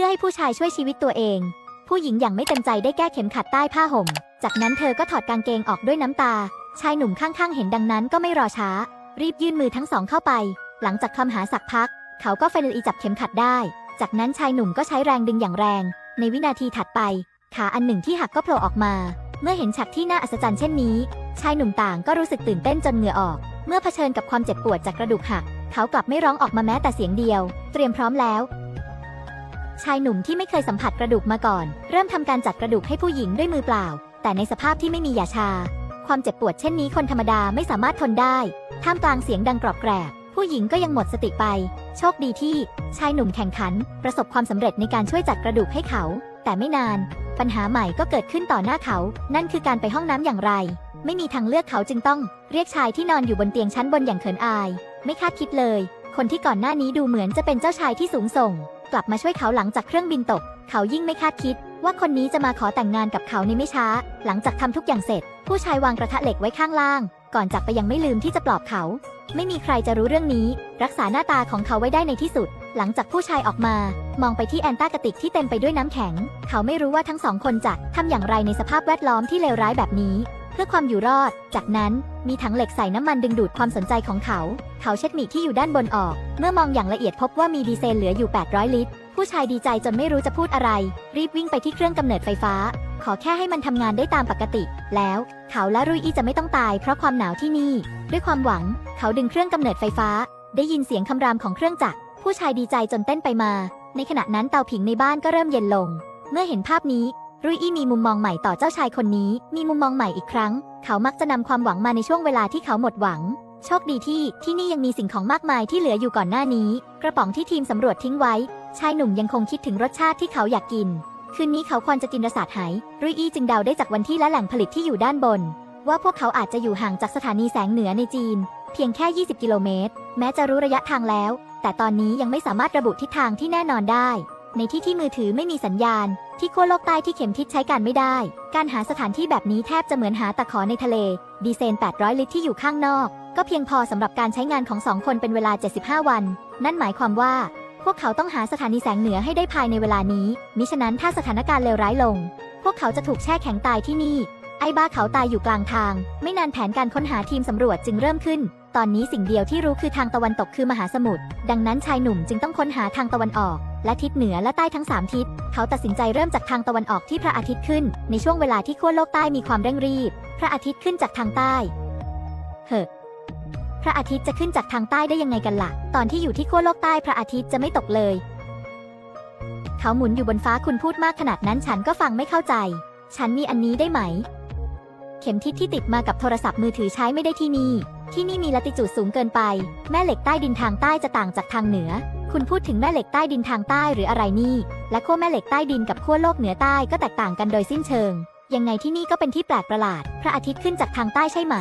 พื่อให้ผู้ชายช่วยชีวิตตัวเอง ผู้หญิงอย่างไม่เต็มใจได้แก้เข็มขัดใต้ผ้าห่ม จากนั้นเธอก็ถอดกางเกงออกด้วยน้ำตา ชายหนุ่มข้างๆ เห็นดังนั้นก็ไม่รอช้า รีบยื่นมือทั้งสองเข้าไป หลังจากคำหาสักพัก เขาก็เฟนอีจับเข็มขัดได้ จากนั้นชายหนุ่มก็ใช้แรงดึงอย่างแรง ในวินาทีถัดไป ขาอันหนึ่งที่หักก็โผล่ออกมา เมื่อเห็นฉากที่น่าอัศจรรย์เช่นนี้ ชายหนุ่มต่างก็รู้สึกตื่นเต้นจนเหงื่อออก เมื่อเผชิญกับความเจ็บปวดจากกระดูกหัก เขากลับไม่ร้องออกมาแม้แต่เสียงเดียว เตรียมพร้อมแล้ว ชายหนุ่มที่ไม่เคยสัมผัสกระดูกมาก่อน เริ่มทำการจัดกระดูกให้ผู้หญิงด้วยมือเปล่า แต่ในสภาพที่ไม่มียาชา ความเจ็บปวดเช่นนี้คนธรรมดาไม่สามารถทนได้ ท่ามกลางเสียงดังกรอบแกรบ ผู้หญิงก็ยังหมดสติไป โชคดีที่ ชายหนุ่มแข่งขัน ประสบความสำเร็จในการช่วยจัดกระดูกให้เขา แต่ไม่นาน ปัญหาใหม่ก็เกิดขึ้นต่อหน้าเขา นั่นคือการไปห้องน้ำอย่างไร ไม่มีทางเลือกเขาจึงต้องเรียกชายที่นอนอยู่บนเตียงชั้นบนอย่างเขินอาย ไม่คาดคิดเลย คนที่ก่อนหน้านี้ดูเหมือนจะเป็นเจ้าชายที่สูงส่ง กลับมาช่วยเขาหลังจากเครื่องบินตก เขายิ่งไม่คาดคิด ว่าคนนี้จะมาขอแต่งงานกับเขาในไม่ช้า หลังจากทำทุกอย่างเสร็จ ผู้ชายวางกระทะเหล็กไว้ข้างล่าง ก่อนจากไปยังไม่ลืมที่จะปลอบเขา ไม่มีใครจะรู้เรื่องนี้ รักษาหน้าตาของเขาไว้ได้ในที่สุด หลังจากผู้ชายออกมา มองไปที่แอนตาร์กติกที่เต็มไปด้วยน้ำแข็ง เขาไม่รู้ว่าทั้งสองคนจะทำอย่างไรในสภาพแวดล้อมที่เลวร้ายแบบนี้ เพื่อความอยู่รอด จากนั้นมีถังเหล็กใส่น้ำมันดึงดูดความสนใจของเขา เขาเช็ดหมีที่อยู่ด้านบนออก เมื่อมองอย่างละเอียดพบว่ามีดีเซลเหลืออยู่ 800 ลิตร ผู้ชายดีใจจนไม่รู้จะพูดอะไร รีบวิ่งไปที่เครื่องกำเนิดไฟฟ้า ขอแค่ให้มันทำงานได้ตามปกติ แล้วเขาและรุยอีจะไม่ต้องตายเพราะความหนาวที่นี่ ด้วยความหวัง เขาดึงเครื่องกำเนิดไฟฟ้า ได้ยินเสียงคำรามของเครื่องจักร ผู้ชายดีใจจนเต้นไปมา ในขณะนั้นเตาผิงในบ้านก็เริ่มเย็นลง เมื่อเห็นภาพนี้รุยอี้มีมุมมองใหม่ต่อเจ้าชายคนนี้ มีมุมมองใหม่อีกครั้ง เขามักจะนำความหวังมาในช่วงเวลาที่เขาหมดหวัง โชคดีที่ที่นี่ยังมีสิ่งของมากมายที่เหลืออยู่ก่อนหน้านี้ กระป๋องที่ทีมสำรวจทิ้งไว้ ชายหนุ่มยังคงคิดถึงรสชาติที่เขาอยากกิน คืนนี้เขาควรจะกินรสาดไหรุยอี้จึงเดาได้จากวันที่และแหล่งผลิตที่อยู่ด้านบน ว่าพวกเขาอาจจะอยู่ห่างจากสถานีแสงเหนือในจีน เพียงแค่ 20 กิโลเมตร แม้จะรู้ระยะทางแล้ว แต่ตอนนี้ยังไม่สามารถระบุทิศทางที่แน่นอนได้ ในที่ที่มือถือไม่มีสัญญาณ ที่ขั้วโลกใต้ที่เข็มทิศใช้การไม่ได้ การหาสถานที่แบบนี้แทบจะเหมือนหาตะขอในทะเล ดีเซล800 ลิตรที่อยู่ข้างนอก ก็เพียงพอสำหรับการใช้งานของสองคนเป็นเวลา 75 วัน นั่นหมายความว่า พวกเขาต้องหาสถานีแสงเหนือให้ได้ภายในเวลานี้ มิฉะนั้นถ้าสถานการณ์เลวร้ายลง พวกเขาจะถูกแช่แข็งตายที่นี่ ไอ้บ้าเขาตายอยู่กลางทาง ไม่นานแผนการค้นหาทีมสำรวจจึงเริ่มขึ้น ตอนนี้สิ่งเดียวที่รู้คือทางตะวันตกคือมหาสมุทร ดังนั้นชายหนุ่มจึงต้องค้นหาทางตะวันออก และทิศเหนือและใต้ทั้ง 3 ทิศ เขาตัดสินใจเริ่มจากทางตะวันออกที่พระอาทิตย์ขึ้น ในช่วงเวลาที่ขั้วโลกใต้มีความเร่งรีบ พระอาทิตย์ขึ้นจากทางใต้เฮ้ พระอาทิตย์จะขึ้นจากทางใต้ได้ยังไงกันละ่ะ ตอนที่อยู่ที่ขั้วโลกใต้พระอาทิตย์จะไม่ตกเลย เขาหมุนอยู่บนฟ้าคุณพูดมากขนาดนั้นฉันก็ฟังไม่เข้าใจ ฉันมีอันนี้ได้ไหม เข็มทิศที่ติดมากับโทรศัพท์มือถือใช้ไม่ได้ที่นี่ ที่นี่มีลัติจูดสูงเกินไป แม่เหล็กใต้ดินทางใต้จะต่างจากทางเหนือ คุณพูดถึงแม่เหล็กใต้ดินทางใต้หรืออะไรนี่ และขั้วแม่เหล็กใต้ดินกับขั้วโลกเหนือใต้ก็แตกต่างกันโดยสิ้นเชิง ยังไงที่นี่ก็เป็นที่แปลกประหลาด พระอาทิตย์ขึ้นจากทางใต้ใช่ไหม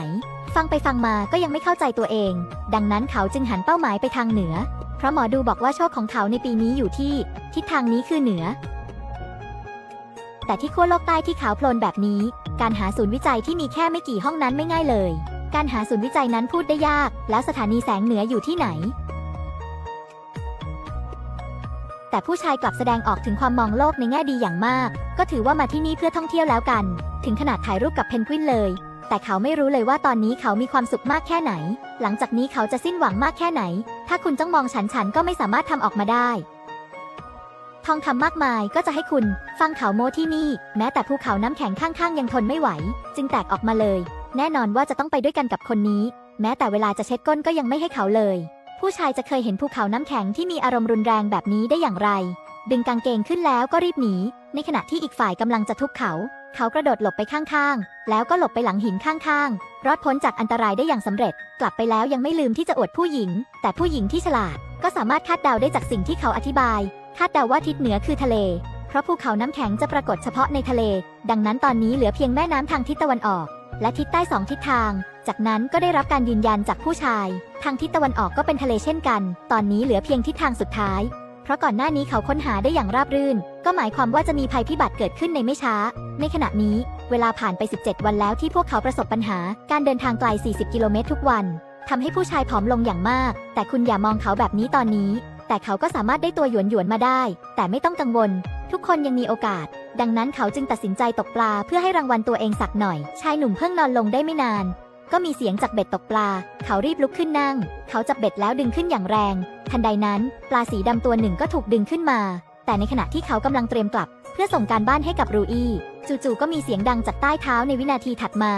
ฟังไปฟังมาก็ยังไม่เข้าใจตัวเอง ดังนั้นเขาจึงหันเป้าหมายไปทางเหนือ เพราะหมอดูบอกว่าโชคของเขาในปีนี้อยู่ที่ ทิศทางนี้คือเหนือ แต่ที่ขั้วโลกใต้ที่ขาวโพลนแบบนี้ การหาศูนย์วิจัยที่มีแค่ไม่กี่ห้องนั้นไม่ง่ายเลย การหาศูนย์วิจัยนั้นพูดได้ยาก แล้วสถานีแสงเหนืออยู่ที่ไหน แต่ผู้ชายกลับแสดงออกถึงความมองโลกในแง่ดีอย่างมาก ก็ถือว่ามาที่นี่เพื่อท่องเที่ยวแล้วกัน ถึงขนาดถ่ายรูปกับเพนกวินเลย แต่เขาไม่รู้เลยว่าตอนนี้เขามีความสุขมากแค่ไหน หลังจากนี้เขาจะสิ้นหวังมากแค่ไหน ถ้าคุณจ้องมองฉันฉันก็ไม่สามารถทำออกมาได้ทองคำมากมายก็จะให้คุณ ฟังเขาโมที่นี่ แม้แต่ภูเขาน้ำแข็งข้างๆ ยังทนไม่ไหว จึงแตกออกมาเลย แน่นอนว่าจะต้องไปด้วยกันกับคนนี้ แม้แต่เวลาจะเช็ดก้นก็ยังไม่ให้เขาเลย ผู้ชายจะเคยเห็นภูเขาน้ำแข็งที่มีอารมณ์รุนแรงแบบนี้ได้อย่างไร ดึงกางเกงขึ้นแล้วก็รีบหนี ในขณะที่อีกฝ่ายกำลังจะทุบเขา เขากระโดดหลบไปข้างๆ แล้วก็หลบไปหลังหินข้างๆ รอดพ้นจากอันตรายได้อย่างสำเร็จ กลับไปแล้วยังไม่ลืมที่จะอวดผู้หญิง แต่ผู้หญิงที่ฉลาด ก็สามารถคาดเดาได้จากสิ่งที่เขาอธิบาย คาดเดาว่าทิศเหนือคือทะเล เพราะภูเขาน้ำแข็งจะปรากฏเฉพาะในทะเล ดังนั้นตอนนี้เหลือเพียงแม่น้ำทางทิศตะวันออก และทิศใต้สองทิศทาง จากนั้นก็ได้รับการยืนยันจากผู้ชาย ทางทิศตะวันออกก็เป็นทะเลเช่นกัน ตอนนี้เหลือเพียงทิศทางสุดท้าย เพราะก่อนหน้านี้เขาค้นหาได้อย่างราบรื่น ก็หมายความว่าจะมีภัยพิบัติเกิดขึ้นในไม่ช้า ในขณะนี้ เวลาผ่านไป 17 วันแล้วที่พวกเขาประสบปัญหา การเดินทางไกล 40 กิโลเมตรทุกวันทำให้ผู้ชายผอมลงอย่างมาก แต่คุณอย่ามองเขาแบบนี้ตอนนี้ แต่เขาก็สามารถได้ตัวหยวนหยวนมาได้ แต่ไม่ต้องกังวล ทุกคนยังมีโอกาส ดังนั้นเขาจึงตัดสินใจตกปลาเพื่อให้รางวัลตัวเองสักหน่อย ชายหนุ่มเพิ่งนอนลงได้ไม่นาน ก็มีเสียงจากเบ็ดตกปลา เขารีบลุกขึ้นนั่ง เขาจับเบ็ดแล้วดึงขึ้นอย่างแรง ทันใดนั้นปลาสีดำตัวหนึ่งก็ถูกดึงขึ้นมา แต่ในขณะที่เขากำลังเตรียมกลับ เพื่อส่งการบ้านให้กับรูอี้จู่ๆก็มีเสียงดังจากใต้เท้าในวินาทีถัดมา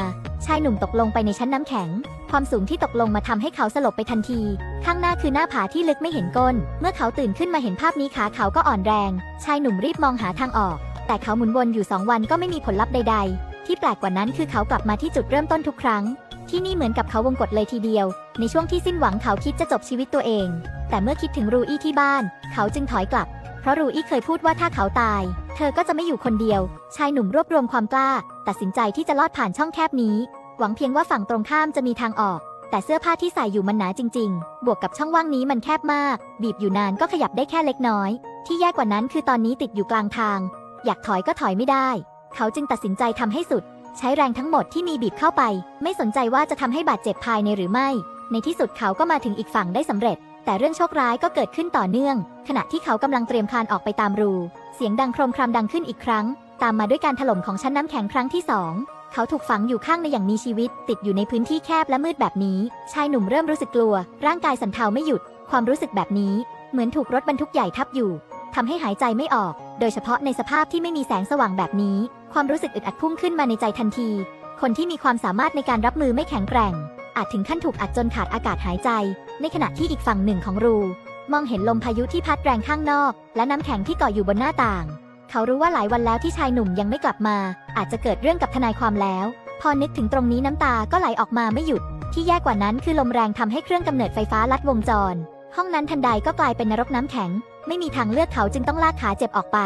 ชายหนุ่มตกลงไปในชั้นน้ำแข็ง ความสูงที่ตกลงมาทำให้เขาสลบไปทันที ข้างหน้าคือหน้าผาที่ลึกไม่เห็นก้น เมื่อเขาตื่นขึ้นมาเห็นภาพนี้ขาเขาก็อ่อนแรง ชายหนุ่มรีบมองหาทางออก แต่เขาหมุนวนอยู่สองวันก็ไม่มีผลลัพธ์ใด ๆ ที่แปลกกว่านั้นคือเขากลับมาที่จุดเริ่มต้นทุกครั้ง ที่นี่เหมือนกับเขาวงกฏเลยทีเดียว ในช่วงที่สิ้นหวังเขาคิดจะจบชีวิตตัวเอง แต่เมื่อคิดถึงรูอี้ที่บ้าน เขาจึงถอยกลับ เพราะรูอี้เคยพูดว่าถ้าเขาตาย เธอก็จะไม่อยู่คนเดียว ชายหนุ่มรวบรวมความกล้า ตัดสินใจที่จะลอดผ่านช่องแคบนี้ หวังเพียงว่าฝั่งตรงข้ามจะมีทางออก แต่เสื้อผ้าที่ใส่อยู่มันหนาจริง ๆ บวกกับช่องว่างนี้มันแคบมาก บีบอยู่นานก็ขยับได้แค่เล็กน้อย ที่แย่กว่านั้นคือตอนนี้ติดอยู่กลางทาง อยากถอยก็ถอยไม่ได้ เขาจึงตัดสินใจทำให้สุด ใช้แรงทั้งหมดที่มีบีบเข้าไป ไม่สนใจว่าจะทำให้บาดเจ็บภายในหรือไม่ ในที่สุดเขาก็มาถึงอีกฝั่งได้สำเร็จ แต่เรื่องโชคร้ายก็เกิดขึ้นต่อเนื่อง ขณะที่เขากำลังเตรียมคลานออกไปตามรู เสียงดังโครมครามดังขึ้นอีกครั้ง ตามมาด้วยการถล่มของชั้นน้ำแข็งครั้งที่สองเขาถูกฝังอยู่ข้างในอย่างมีชีวิต ติดอยู่ในพื้นที่แคบและมืดแบบนี้ ชายหนุ่มเริ่มรู้สึกกลัว ร่างกายสั่นเทาไม่หยุด ความรู้สึกแบบนี้เหมือนถูกรถบรรทุกใหญ่ทับอยู่ทำให้หายใจไม่ออก โดยเฉพาะในสภาพที่ไม่มีแสงสว่างแบบนี้ ความรู้สึกอึดอัดพุ่งขึ้นมาในใจทันที คนที่มีความสามารถในการรับมือไม่แข็งแกร่ง อาจถึงขั้นถูกอัดจนขาดอากาศหายใจ ในขณะที่อีกฝั่งหนึ่งของรู มองเห็นลมพายุที่พัดแรงข้างนอก และน้ำแข็งที่เกาะอยู่บนหน้าต่าง เขารู้ว่าหลายวันแล้วที่ชายหนุ่มยังไม่กลับมา อาจจะเกิดเรื่องกับทนายความแล้ว พอนึกถึงตรงนี้น้ำตาก็ไหลออกมาไม่หยุด ที่แย่กว่านั้นคือลมแรงทำให้เครื่องกำเนิดไฟฟ้าลัดวงจร ห้องนั้นทันใดก็กลายเป็นนรกน้ำแข็ง ไม่มีทางเลือกเขาจึงต้องลากขาเจ็บออกไป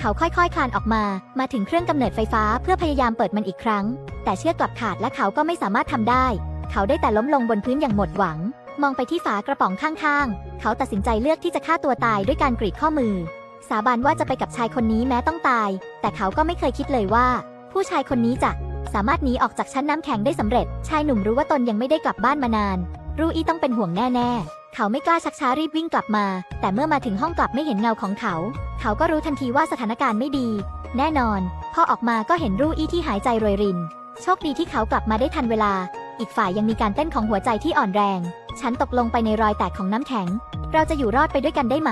เขาค่อยๆคลานออกมา มาถึงเครื่องกำเนิดไฟฟ้าเพื่อพยายามเปิดมันอีกครั้ง แต่เชือกกลับขาดและเขาก็ไม่สามารถทำได้ เขาได้แต่ล้มลงบนพื้นอย่างหมดหวัง มองไปที่ฝากระป๋องข้างๆ เขาตัดสินใจเลือกที่จะฆ่าตัวตายด้วยการกรีดข้อมือ สาบานว่าจะไปกับชายคนนี้แม้ต้องตาย แต่เขาก็ไม่เคยคิดเลยว่า ผู้ชายคนนี้จะสามารถหนีออกจากชั้นน้ำแข็งได้สำเร็จ ชายหนุ่มรู้ว่าตนยังไม่ได้กลับบ้านมานาน รูอี้ต้องเป็นห่วงแน่ๆ เขาไม่กล้าชักช้ารีบวิ่งกลับมา แต่เมื่อมาถึงห้องกลับไม่เห็นเงาของเขา เขาก็รู้ทันทีว่าสถานการณ์ไม่ดี แน่นอน พอออกมาก็เห็นรูอี้ที่หายใจโรยริน โชคดีที่เขากลับมาได้ทันเวลา อีกฝ่ายยังมีการเต้นของหัวใจที่อ่อนแรง ฉันตกลงไปในรอยแตกของน้ำแข็ง เราจะอยู่รอดไปด้วยกันได้ไหม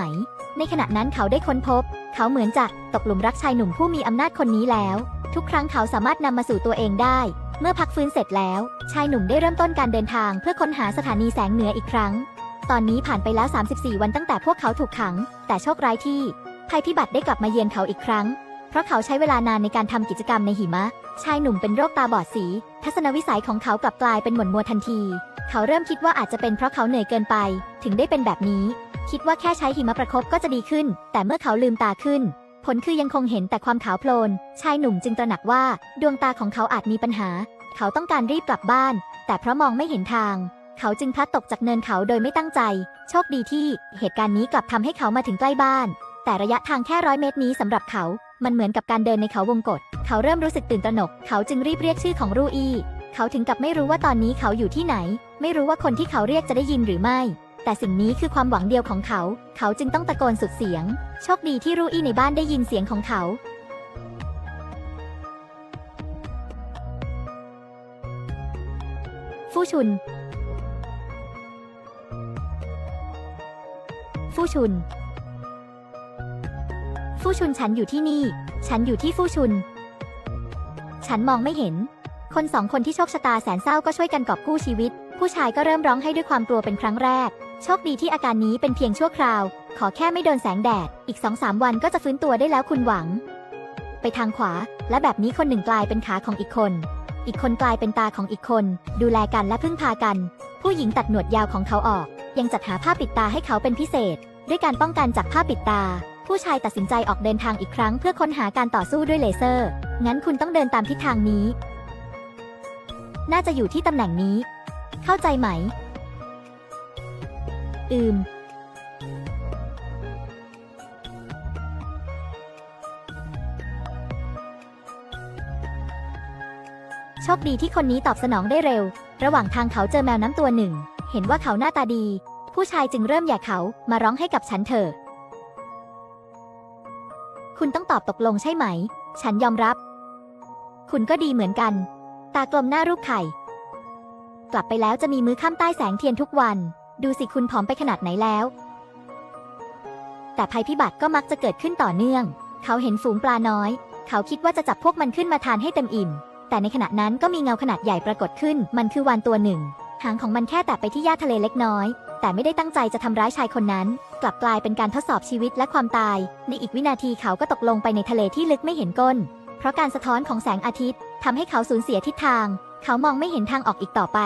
ในขณะนั้นเขาได้ค้นพบ เขาเหมือนจะตกหลุมรักชายหนุ่มผู้มีอำนาจคนนี้แล้ว ทุกครั้งเขาสามารถนำมาสู่ตัวเองได้เมื่อพักฟื้นเสร็จแล้ว ชายหนุ่มได้เริ่มต้นการเดินทางเพื่อค้นหาสถานีแสงเหนืออีกครั้ง ตอนนี้ผ่านไปแล้ว 34 วันตั้งแต่พวกเขาถูกขัง แต่โชคร้ายที่ ภัยพิบัติได้กลับมาเยือนเขาอีกครั้ง เพราะเขาใช้เวลานานในการทำกิจกรรมในหิมะ ชายหนุ่มเป็นโรคตาบอดสี ทัศนวิสัยของเขากลับกลายเป็นหม่นมัวทันที เขาเริ่มคิดว่าอาจจะเป็นเพราะเขาเหนื่อยเกินไป ถึงได้เป็นแบบนี้ คิดว่าแค่ใช้หิมะประคบก็จะดีขึ้น แต่เมื่อเขาลืมตาขึ้น ผลคือยังคงเห็นแต่ความขาวโพลน ชายหนุ่มจึงตระหนักว่า ดวงตาของเขาอาจมีปัญหา เขาต้องการรีบกลับบ้าน แต่เพราะมองไม่เห็นทาง เขาจึงพลัดตกจากเนินเขาโดยไม่ตั้งใจ โชคดีที่เหตุการณ์นี้กลับทำให้เขามาถึงใกล้บ้าน แต่ระยะทางแค่ร้อยเมตรนี้สำหรับเขา มันเหมือนกับการเดินในเขาวงกฏเขาเริ่มรู้สึกตื่นตระหนก เขาจึงรีบเรียกชื่อของรูอี้เขาถึงกับไม่รู้ว่าตอนนี้เขาอยู่ที่ไหน ไม่รู้ว่าคนที่เขาเรียกจะได้ยินหรือไม่ แต่สิ่งนี้คือความหวังเดียวของเขา เขาจึงต้องตะโกนสุดเสียง โชคดีที่รูอี้ในบ้านได้ยินเสียงของเขาฟู่ชุน ฟู่ชุน ฟู่ชุนฉันอยู่ที่นี่ ฉันอยู่ที่ฟู่ชุน ฉันมองไม่เห็น คนสองคนที่โชคชะตาแสนเศร้าก็ช่วยกันกอบกู้ชีวิต ผู้ชายก็เริ่มร้องให้ด้วยความกลัวเป็นครั้งแรก โชคดีที่อาการนี้เป็นเพียงชั่วคราว ขอแค่ไม่โดนแสงแดด อีกสองสามวันก็จะฟื้นตัวได้แล้วคุณหวัง ไปทางขวา และแบบนี้คนหนึ่งกลายเป็นขาของอีกคน อีกคนกลายเป็นตาของอีกคน ดูแลกันและพึ่งพากัน ผู้หญิงตัดหนวดยาวของเขาออก ยังจัดหาผ้าปิดตาให้เขาเป็นพิเศษ ด้วยการป้องกันจากผ้าปิดตา ผู้ชายตัดสินใจออกเดินทางอีกครั้งเพื่อค้นหาการต่อสู้ด้วยเลเซอร์ งั้นคุณต้องเดินตามทิศทางนี้ น่าจะอยู่ที่ตำแหน่งนี้ เข้าใจไหม อืมโชคดีที่คนนี้ตอบสนองได้เร็ว ระหว่างทางเขาเจอแมวน้ำตัวหนึ่ง เห็นว่าเขาหน้าตาดี ผู้ชายจึงเริ่มแย่เขามาร้องให้กับฉันเถอะ คุณต้องตอบตกลงใช่ไหม ฉันยอมรับ คุณก็ดีเหมือนกัน ตากลมหน้ารูปไข่ กลับไปแล้วจะมีมื้อค่ำใต้แสงเทียนทุกวัน ดูสิคุณผอมไปขนาดไหนแล้ว แต่ภัยพิบัติก็มักจะเกิดขึ้นต่อเนื่อง เขาเห็นฝูงปลาน้อย เขาคิดว่าจะจับพวกมันขึ้นมาทานให้เต็มอิ่ม แต่ในขณะนั้นก็มีเงาขนาดใหญ่ปรากฏขึ้น มันคือวานตัวหนึ่ง หางของมันแค่แตะไปที่หญ้าทะเลเล็กน้อย แต่ไม่ได้ตั้งใจจะทำร้ายชายคนนั้น กลับกลายเป็นการทดสอบชีวิตและความตาย ในอีกวินาทีเขาก็ตกลงไปในทะเลที่ลึกไม่เห็นก้น เพราะการสะท้อนของแสงอาทิตย์ทำให้เขาสูญเสียทิศทาง เขามองไม่เห็นทางออกอีกต่อไป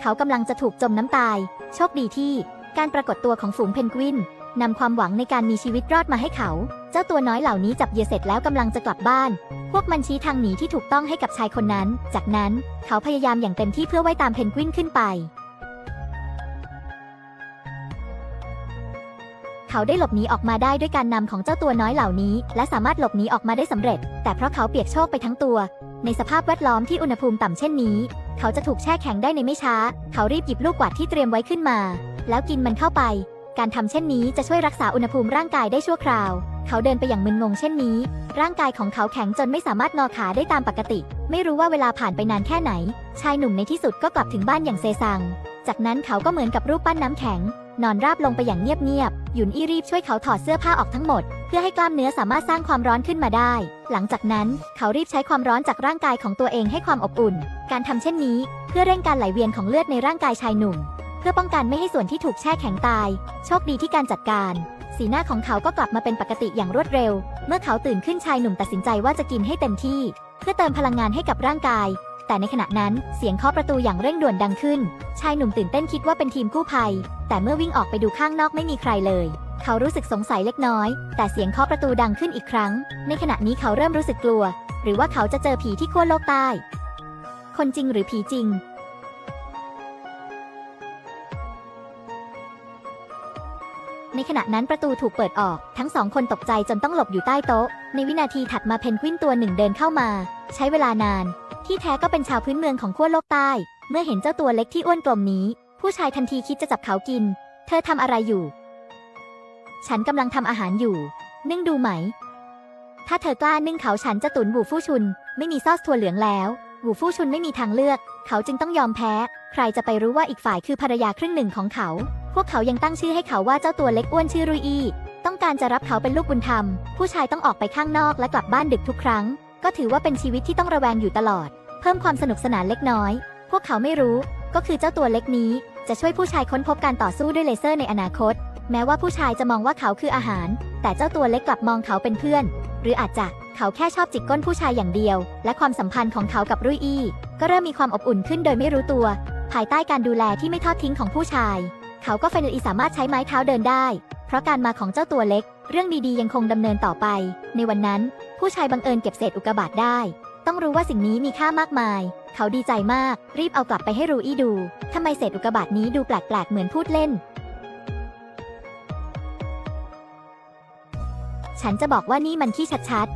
เขากำลังจะถูกจมน้ำตาย โชคดีที่ การปรากฏตัวของฝูงเพนกวินนำความหวังในการมีชีวิตรอดมาให้เขา จ้าตัวน้อยเหล่านี้จับเหยื่อเสร็จแล้วกำลังจะกลับบ้าน พวกมันชี้ทางหนีที่ถูกต้องให้กับชายคนนั้น จากนั้นเขาพยายามอย่างเต็มที่เพื่อว่ายตามเพนกวินขึ้นไป เขาได้หลบหนีออกมาได้ด้วยการนำของเจ้าตัวน้อยเหล่านี้ และสามารถหลบหนีออกมาได้สำเร็จ แต่เพราะเขาเปียกโชกไปทั้งตัว ในสภาพแวดล้อมที่อุณหภูมิต่ำเช่นนี้ เขาจะถูกแช่แข็งได้ในไม่ช้า เขารีบหยิบลูกกวาดที่เตรียมไว้ขึ้นมา แล้วกินมันเข้าไป การทำเช่นนี้จะช่วยรักษาอุณหภูมิร่างกายได้ชั่วคราว เขาเดินไปอย่างมึนงงเช่นนี้ ร่างกายของเขาแข็งจนไม่สามารถงอขาได้ตามปกติ ไม่รู้ว่าเวลาผ่านไปนานแค่ไหน ชายหนุ่มในที่สุดก็กลับถึงบ้านอย่างเซซัง จากนั้นเขาก็เหมือนกับรูปปั้นน้ำแข็ง นอนราบลงไปอย่างเงียบๆ หยุนอี้รีบช่วยเขาถอดเสื้อผ้าออกทั้งหมด เพื่อให้กล้ามเนื้อสามารถสร้างความร้อนขึ้นมาได้ หลังจากนั้นเขารีบใช้ความร้อนจากร่างกายของตัวเองให้ความอบอุ่น การทำเช่นนี้ เพื่อเร่งการไหลเวียนของเลือดในร่างกายชายหนุ่ม เพื่อป้องกันไม่ให้ส่วนที่ถูกแช่แข็งตาย โชคดีที่การจัดการ สีหน้าของเขาก็กลับมาเป็นปกติอย่างรวดเร็ว เมื่อเขาตื่นขึ้นชายหนุ่มตัดสินใจว่าจะกินให้เต็มที่ เพื่อเติมพลังงานให้กับร่างกาย แต่ในขณะนั้นเสียงเคาะประตูอย่างเร่งด่วนดังขึ้น ชายหนุ่มตื่นเต้นคิดว่าเป็นทีมกู้ภัย แต่เมื่อวิ่งออกไปดูข้างนอกไม่มีใครเลย เขารู้สึกสงสัยเล็กน้อย แต่เสียงเคาะประตูดังขึ้นอีกครั้ง ในขณะนี้เขาเริ่มรู้สึกกลัว หรือว่าเขาจะเจอผีที่ขั้วโลกใต้ คนจริงหรือผีจริง ในขณะนั้นประตูถูกเปิดออก ทั้งสองคนตกใจจนต้องหลบอยู่ใต้โต๊ะ ในวินาทีถัดมาเพนกวินตัวหนึ่งเดินเข้ามา ใช้เวลานาน ที่แท้ก็เป็นชาวพื้นเมืองของขั้วโลกใต้ เมื่อเห็นเจ้าตัวเล็กที่อ้วนกลมนี้ ผู้ชายทันทีคิดจะจับเขากิน เธอทำอะไรอยู่ ฉันกำลังทำอาหารอยู่ นึ่งดูไหม ถ้าเธอกล้านึ่งเขาฉันจะตุนบูฟู่ชุน ไม่มีซอสถั่วเหลืองแล้วบูฟู่ชุนไม่มีทางเลือก เขาจึงต้องยอมแพ้ ใครจะไปรู้ว่าอีกฝ่ายคือภรรยาครึ่งหนึ่งของเขา พวกเขายังตั้งชื่อให้เขาว่าเจ้าตัวเล็กอ้วนชื่อรุยอี ต้องการจะรับเขาเป็นลูกบุญธรรม ผู้ชายต้องออกไปข้างนอกและกลับบ้านดึกทุกครั้ง ก็ถือว่าเป็นชีวิตที่ต้องระแวงอยู่ตลอด เพิ่มความสนุกสนานเล็กน้อย พวกเขาไม่รู้ ก็คือเจ้าตัวเล็กนี้ จะช่วยผู้ชายค้นพบการต่อสู้ด้วยเลเซอร์ในอนาคต แม้ว่าผู้ชายจะมองว่าเขาคืออาหาร แต่เจ้าตัวเล็กกลับมองเขาเป็นเพื่อน หรืออาจจะเขาแค่ชอบจิกก้นผู้ชายอย่างเดียว และความสัมพันธ์ของเขากับรุ่ยอี ก็เริ่มมีความอบอุ่นขึ้นโดยไม่รู้ตัว ภายใต้การดูแลที่ไม่ทอดทิ้งของผู้ชาย เขาก็เฟนอีสามารถใช้ไม้เท้าเดินได้ เพราะการมาของเจ้าตัวเล็ก เรื่องดีๆยังคงดำเนินต่อไป ในวันนั้น ผู้ชายบังเอิญเก็บเศษอุกกาบาตได้ ต้องรู้ว่าสิ่งนี้มีค่ามากมาย เขาดีใจมาก รีบเอากลับไปให้รูอี้ดูทำไมเศษอุกกาบาตนี้ดูแปลกๆ เหมือนพูดเล่น ฉันจะบอกว่านี่มันขี้ชัด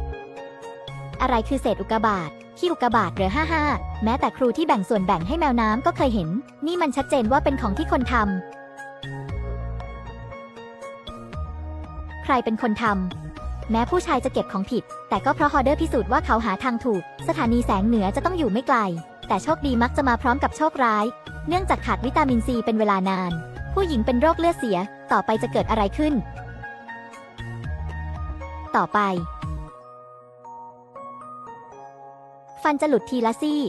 ๆ อะไรคือเศษอุกกาบาต ขี้อุกกาบาตหรือห้าห้าแม้แต่ครูที่แบ่งส่วนแบ่งให้แมวน้ำก็เคยเห็น นี่มันชัดเจนว่าเป็นของที่คนทำใครเป็นคนทำแม้ผู้ชายจะเก็บของผิด แต่ก็เพราะฮอเดอร์พิสูจน์ว่าเขาหาทางถูก สถานีแสงเหนือจะต้องอยู่ไม่ไกล แต่โชคดีมักจะมาพร้อมกับโชคร้าย เนื่องจากขาดวิตามินซีเป็นเวลานาน ผู้หญิงเป็นโรคเลือดเสีย ต่อไปจะเกิดอะไรขึ้น ต่อไป ฟันจะหลุดทีละซี่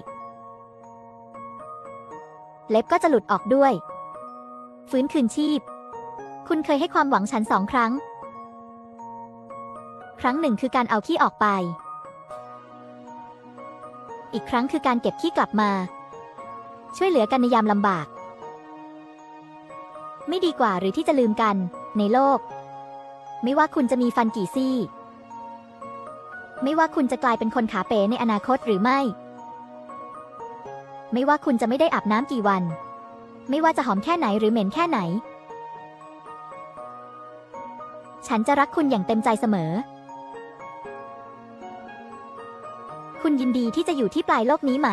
เล็บก็จะหลุดออกด้วย ฟื้นคืนชีพ คุณเคยให้ความหวังฉันสองครั้ง ครั้งหนึ่งคือการเอาขี้ออกไป อีกครั้งคือการเก็บขี้กลับมา ช่วยเหลือกันในยามลำบาก ไม่ดีกว่าหรือที่จะลืมกัน ในโลก ไม่ว่าคุณจะมีฟันกี่ซี่ ไม่ว่าคุณจะกลายเป็นคนขาเป๋ในอนาคตหรือไม่ ไม่ว่าคุณจะไม่ได้อาบน้ำกี่วัน ไม่ว่าจะหอมแค่ไหนหรือเหม็นแค่ไหน ฉันจะรักคุณอย่างเต็มใจเสมอ คุณยินดีที่จะอยู่ที่ปลายโลกนี้ไหม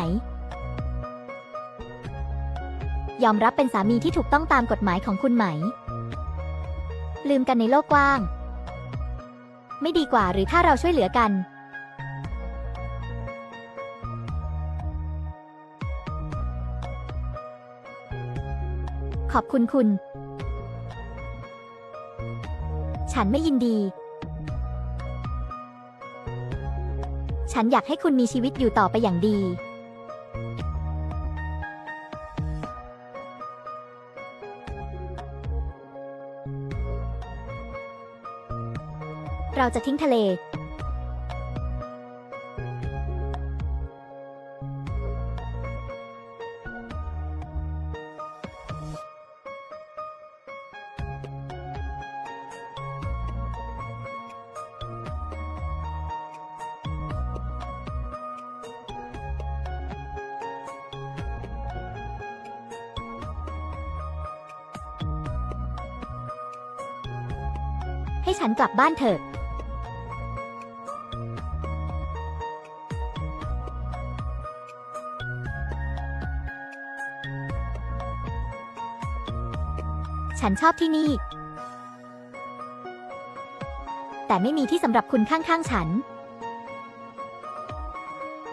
ยอมรับเป็นสามีที่ถูกต้องตามกฎหมายของคุณไหม ลืมกันในโลกกว้าง ไม่ดีกว่าหรือถ้าเราช่วยเหลือกัน อบคุณคุณ ฉันไม่ยินดี ฉันอยากให้คุณมีชีวิตอยู่ต่อไปอย่างดี เราจะทิ้งทะเล ให้ฉันกลับบ้านเถอะฉันชอบที่นี่ แต่ไม่มีที่สำหรับคุณข้างๆฉัน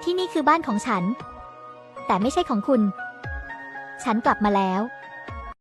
ที่นี่คือบ้านของฉัน แต่ไม่ใช่ของคุณ ฉันกลับมาแล้ว